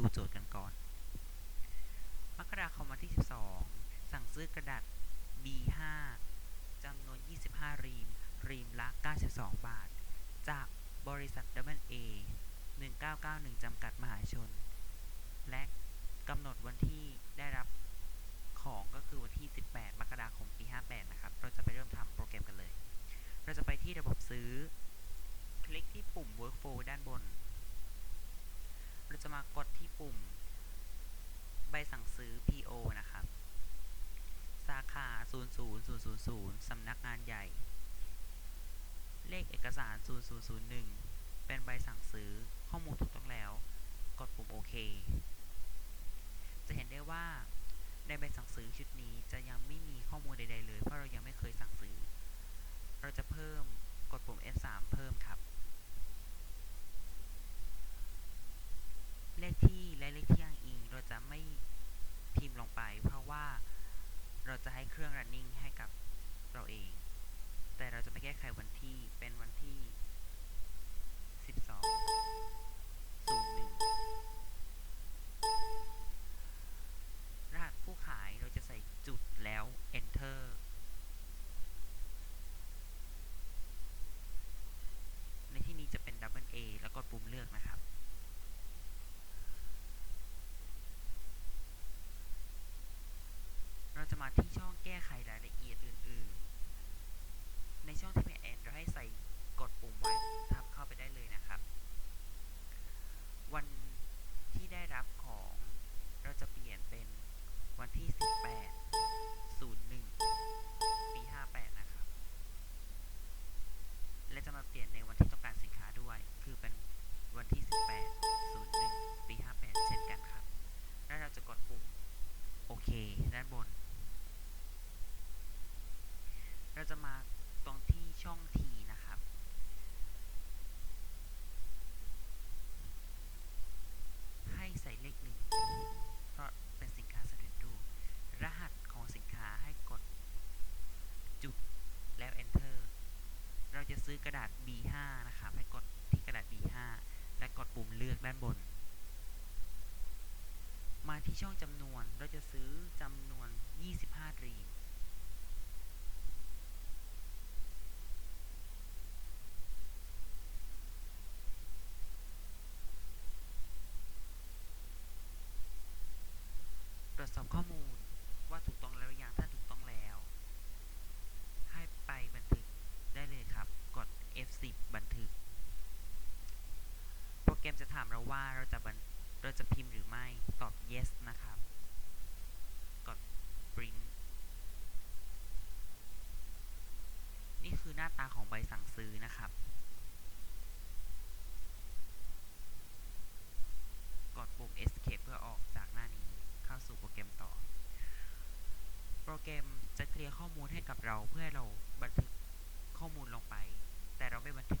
ดูโจทย์กันก่อน มกราคมวันที่ 12 สั่งซื้อกระดาษ B5 จำนวน 25 รีม รีมละ 92 บาท จากบริษัท W A 1991 จำกัดมหาชน และกำหนดวันที่ได้รับของก็คือวันที่ 18 มกราคม ปี 58 นะครับ เราจะไปเริ่มทำโปรแกรมกันเลย เราจะไปที่ระบบซื้อ คลิกที่ปุ่ม workflow ด้านบน เรา จะมากดที่ปุ่ม ใบสั่งซื้อ PO นะครับ สาขา 00000 สำนักงานใหญ่ เลขเอกสาร 0001 เป็นใบสั่งซื้อข้อมูลถูกต้องแล้ว กดปุ่มโอเค จะเห็นได้ว่าในใบสั่งซื้อชุดนี้จะยังไม่มีข้อมูลใดๆเลย เพราะเรายังไม่เคยสั่งซื้อ เราจะเพิ่ม กดปุ่ม F3 เพิ่มครับ เลขที่และเลขที่อ้างอิง เราจะไม่พิมพ์ลงไป เพราะว่าเราจะให้เครื่อง running ให้กับเราเอง แต่เราจะไม่แก้ไขวันที่เป็นวันที่ จะมาที่ช่องแก้ไขรายละเอียดอื่น ๆ ในช่องที่เป็น N เราให้ใส่ ดาษ B5 นะครับให้กดที่กระดาษ B5 และกดปุ่มเลือกด้านบน มาที่ช่องจำนวนเราจะซื้อจำนวน 25รีมตรวจสอบข้อมูลว่าถูกต้องแล้วหรือยังถ้าถูกต้องแล้ว ให้ไปบันทึกได้เลยครับ กด F10 บันทึก โปรแกรมจะถามเราว่าเราจะเราจะพิมพ์หรือไม่ ตอบ yes นะครับ กด print นี่คือหน้าตาของใบสั่งซื้อนะครับ กดปุ่ม escape เพื่อออกจากหน้านี้เข้าสู่โปรแกรมต่อ โปรแกรมจะเคลียร์ข้อมูลให้กับเราเพื่อเราบันทึกข้อมูลลงไป แต่เราไม่บันทึก